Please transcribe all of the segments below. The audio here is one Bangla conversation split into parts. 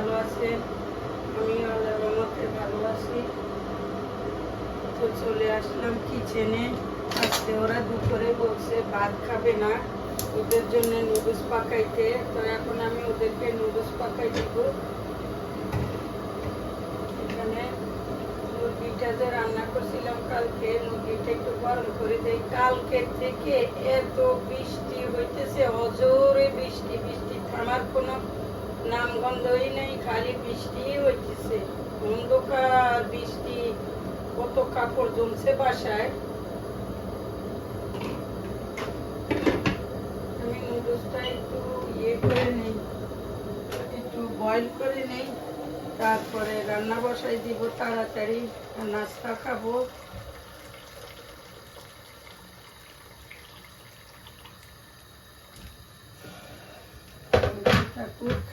ভালো আছেন আমি আল্লাহ রহমতে ভালো আছি। তো চলে আসলাম কিচেনে আজকে ওরা দুপুরে বলছে ভাত খাবে না, ওদের জন্য নুডলস পাকাইতে। তো এখন আমি ওদেরকে নুডলস পাকাই দিব। এখানে মুরগিটা যে রান্না করছিলাম কালকে, মুরগিটা একটু গরম করে দেই। কালকে থেকে এত বৃষ্টি হইতেছে, অজোরে বৃষ্টি বৃষ্টি থামার কোনো নাম গন্ধই নেই, খালি বৃষ্টি হইতেছে। অন্ধকার বৃষ্টি কত কাপড় জমছে বাসায়। আমি নুডলসটা একটু ইয়ে করে নেই, একটু বয়েল করে নেই। তারপরে রান্না বসাই দিব, তাড়াতাড়ি নাস্তা খাব। থাকুক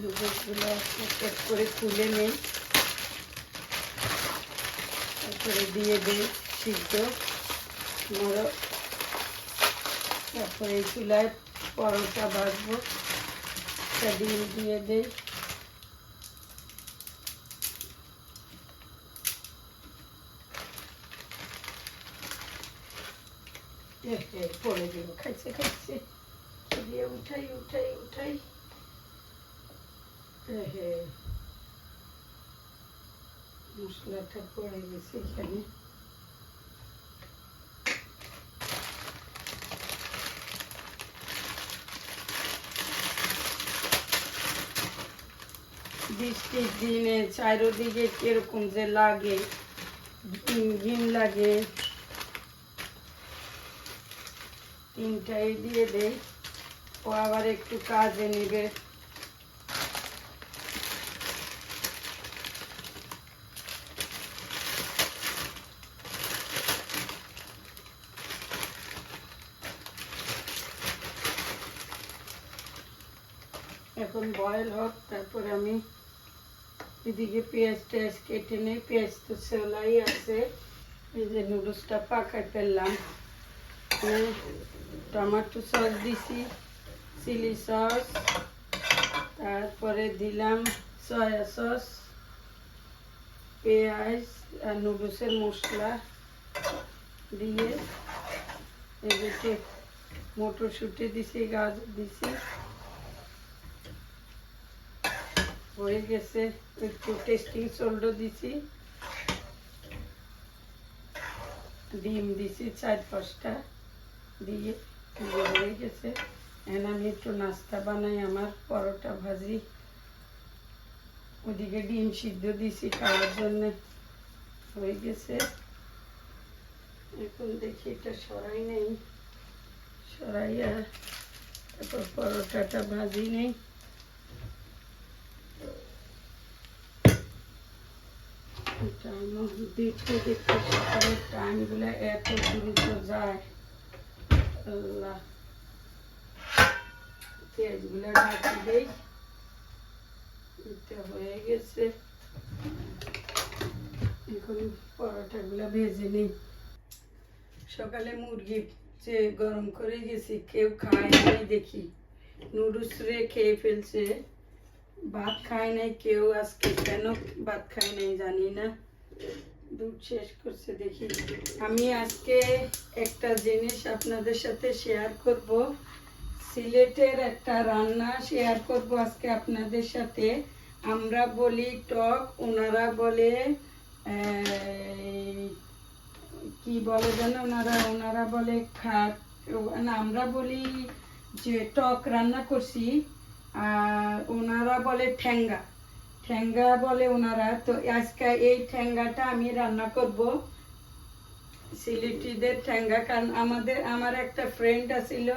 নুডলসগুলো প্যাকেট করে খুলে নেই। তারপরে দিয়ে দিই সিদ্ধ নরম তারপরে চুলায় পরোটা ভাজবো। একটা ডিম দিয়ে দিই। পড়ে গেল খাইছে খাইছে। দিয়ে উঠাই উঠাই উঠাই। মশলাটা পড়ে গেছে এখানে। বৃষ্টির দিনে চারিদিকে কীরকম যে লাগে ঘিন লাগে। তিনটাই দিয়ে দেই। ও আবার একটু কাজে নেবে এখন বয়েল হোক, তারপরে আমি এদিকে পেঁয়াজ টেয়াজ কেটে নেই পেঁয়াজ তো সেলাই আছে। এই যে নুডলসটা পাকায় ফেললাম। এই টমেটো সস দিছি, চিলি সস, তারপরে দিলাম সয়া সস, পেঁয়াজ আর নুডলসের মশলা দিয়ে এদিকে মটরশুঁটি দিছি গাজর দিছি। হয়ে গেছে। একটু টেস্টিং সোল্ডও দিছি। ডিম দিছি চার পাঁচটা। দিয়ে দিয়ে হয়ে গেছে। এখন আমি একটু নাস্তা বানাই আমার পরোটা ভাজি। ওদিকে ডিম সিদ্ধ দিছি খাওয়ার জন্য। হয়ে গেছে। এখন দেখি এটা সরাই নেই। সরাইয়া তারপর পরোটাটা ভাজি নেই। দেখতে দেখতে সকালের টাইমগুলো এত দ্রুত যায়। পেঁয়াজগুলো ঢাকি দেই। এটা হয়ে গেছে। এখন পরোটাগুলো ভেজে নিই। সকালে মুরগি যে গরম করে গেছি, কেউ খায় নাই দেখি। নুডলস রে খেয়ে ফেলছে। ভাত খায় নাই, কেউ আজকে কেন ভাত খায় নাই জানি না। দুধ শেষ করছে দেখি। আমি আজকে একটা জিনিস আপনাদের সাথে শেয়ার করব। সিলেটের একটা রান্না শেয়ার করব আজকে আপনাদের সাথে। আমরা বলি টক, ওনারা বলে কি বলে যেন ওনারা? ওনারা বলে খাট না, আমরা বলি যে টক রান্না করছি। ওনারা বলে ঠ্যাঙ্গা। ঠ্যাঙ্গা বলে ওনারা। তো আজকে এই ঠ্যাঙ্গাটা আমি রান্না করব। সিলেটিদের ঠ্যাঙ্গা, কারণ আমাদের, আমার একটা ফ্রেন্ড আছিল,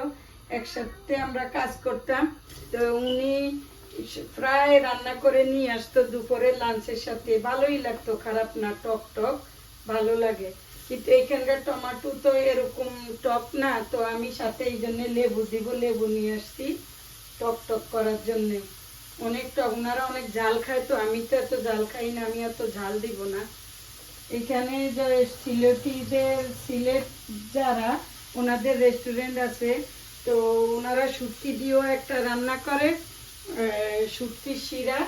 একসাথে আমরা কাজ করতাম। তো উনি প্রায় রান্না করে নিয়ে আসতো দুপুরে লাঞ্চের সাথে। ভালোই লাগতো, খারাপ না, টক টক, ভালো লাগে। কিন্তু এখানকার টমাটো তো এরকম টক না, তো আমি সাথে এই জন্য লেবু দিব, লেবু নিয়ে আসছি। টক টক করার জন্য। অনেক টক ওনারা অনেক ঝাল খায় তো, আমি তো এত ঝাল খাই না, আমি এত ঝাল দিব না। এখানে যে সিলেটিদের, সিলেট যারা ওনাদের রেস্টুরেন্ট আছে, তো ওনারা শুটকি দিয়েও একটা রান্না করে সুটকির শিরা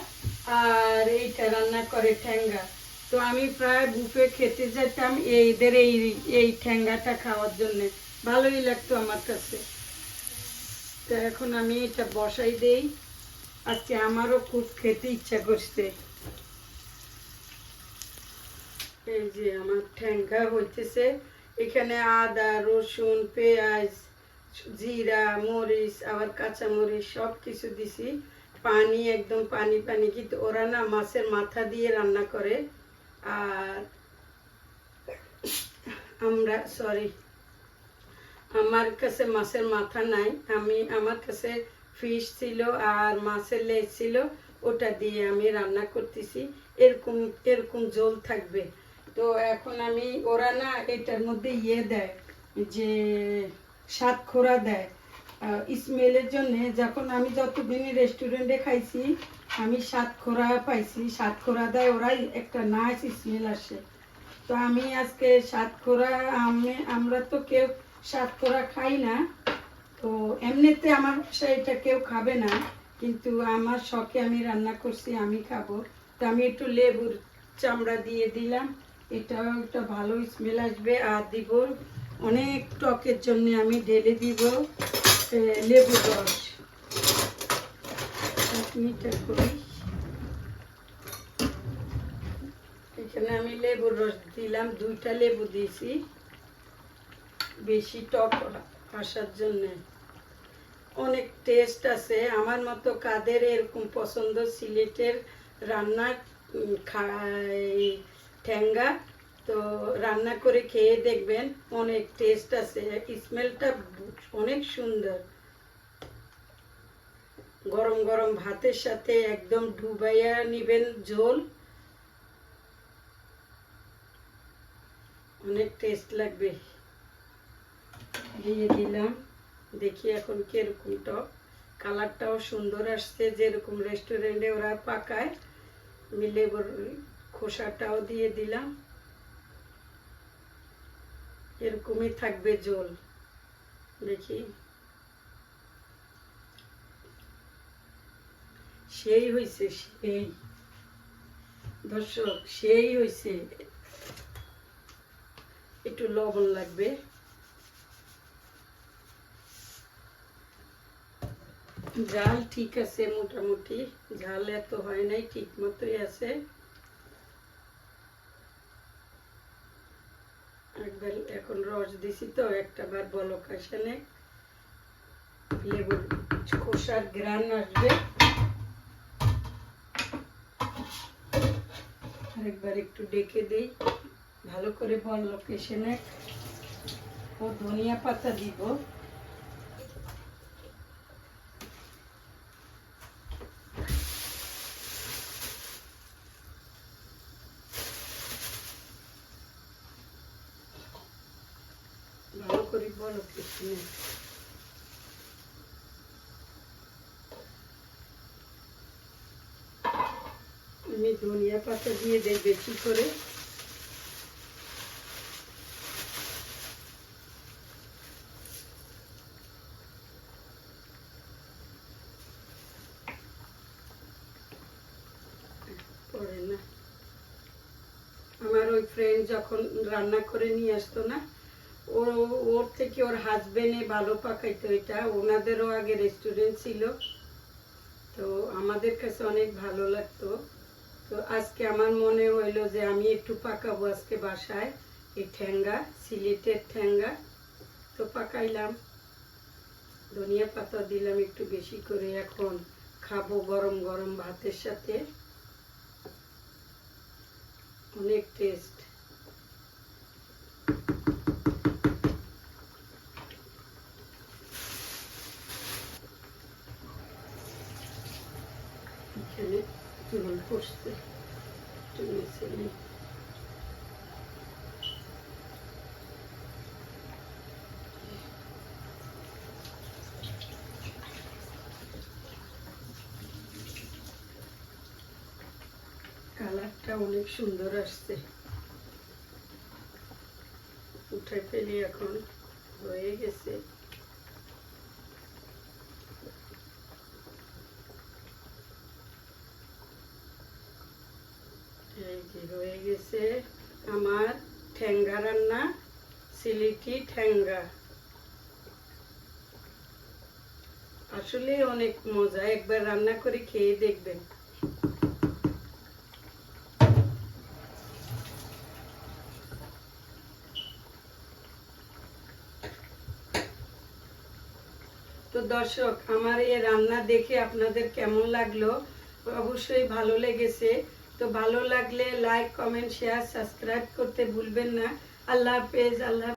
আর এইটা রান্না করে ঠ্যাঙ্গা। তো আমি প্রায় বুফে খেতে যেতাম এইদের এই এই ঠ্যাঙ্গাটা খাওয়ার জন্য। ভালোই লাগতো আমার কাছে। তো এখন আমি এটা বসাই দেই। আজকে আমারও খুব খেতে ইচ্ছা করছে। এই যে আমার ঠ্যাঙ্গা হইতেছে। এখানে আদা, রসুন, পেঁয়াজ, জিরা, মরিচ, আবার কাঁচা মরিচ সব কিছু দিছি। পানি একদম পানি পানি, কিন্তু ওরা না মাছের মাথা দিয়ে রান্না করে। আর আমরা সরি আমার কাছে মাছের মাথা নাই। আমি, আমার কাছে ফিশ ছিল আর মাছের লেজ ছিল, ওটা দিয়ে আমি রান্না করতেছি। এরকম এরকম জল থাকবে। তো এখন আমি, ওরা না এটার মধ্যে ইয়ে দেয় যে স্বাদ খোরা দেয়। স্মেলের জন্য যখন আমি যতদিন রেস্টুরেন্টে খাইছি, আমি স্বাদ খোরা পাইছি। স্বাদ খোরা দেয়, ওরাই একটা নাইস স্মেল আসে। তো আমি আজকে সাতখোরা আমি, আমরা তো কেউ সাতখোরা খাই না। তো এমনিতে আমার বাসায় এটা কেউ খাবে না, কিন্তু আমার শখে আমি রান্না করছি, আমি খাব। তো আমি একটু লেবুর চামড়া দিয়ে দিলাম। এটাও একটা ভালো স্মেল আসবে। আর দিব অনেক টকের জন্য আমি ঢেলে দিব লেবুর রস। এখানে আমি লেবুর রস দিলাম, দুইটা লেবু দিয়েছি। বেশি টক আসার জন্য। অনেক টেস্ট আছে। আমার মতো কাদের এরকম পছন্দ সিলেটের রান্না খাই ঠ্যাঙ্গা, তো রান্না করে খেয়ে দেখবেন অনেক টেস্ট আছে। স্মেলটা অনেক সুন্দর। গরম গরম ভাতের সাথে একদম ডুবাইয়া নিবেন ঝোল। অনেক টেস্ট লাগবে। দিয়ে দিলাম। দেখি এখন কীরকম টক। কালারটাও সুন্দর আসছে, যেরকম রেস্টুরেন্টে ওরা পাকায়। লেবুর খোসাটাও দিয়ে দিলাম। এরকমই থাকবে জল দেখি। সেই হয়েছে সেই। দর্শক, সেই হয়েছে একটু লবণ লাগবে। ঝাল ঠিক আছে মোটামুটি। ঝাল এত হয় নাই, ঠিক মতোই আছে। একবার এখন রস দিছি তো, একটা বার বলক আসেনে লেবুর খোসার গ্রান আসবে। আরেকবার একটু ডেকে দিই। ভালো করে বল লোকেশনে ও ধনিয়া পাতা দিব ভালো করে বল লোকেশনে আমি ধনিয়া পাতা দিয়ে দেই বেশি করে? আমার ওই ফ্রেন্ড যখন রান্না করে নিয়ে আসতো না ও ওর থেকে ওর হাজবেন্ডে ভালো পাকাইতো এটা। ওনাদেরও আগে রেস্টুরেন্ট ছিল। তো আমাদের কাছে অনেক ভালো লাগতো। তো আজকে আমার মনে হইল যে আমি একটু পাকাবো আজকে বাসায়। এই ঠ্যাঙ্গা, সিলেটের ঠ্যাঙ্গা। তো পাকাইলাম। ধনিয়া পাতা দিলাম একটু বেশি করে। এখন খাব গরম গরম ভাতের সাথে। অনেক টেস্ট কালারটা অনেক সুন্দর আসছে। উঠে ফেলি এখন, হয়ে গেছে। হয়ে গেছে আমার ঠেঙ্গা রান্না, সিলিটি ঠেঙ্গা আসলে অনেক মজা, একবার রান্না করে খেয়ে দেখবেন। তো দর্শক, আমার এই রান্না দেখে আপনাদের কেমন লাগল? অবশ্যই ভালো লেগেছে। তো ভালো লাগলে লাইক কমেন্ট শেয়ার সাবস্ক্রাইব করতে ভুলবেন না। আল্লাহ হাফেজ, আল্লাহ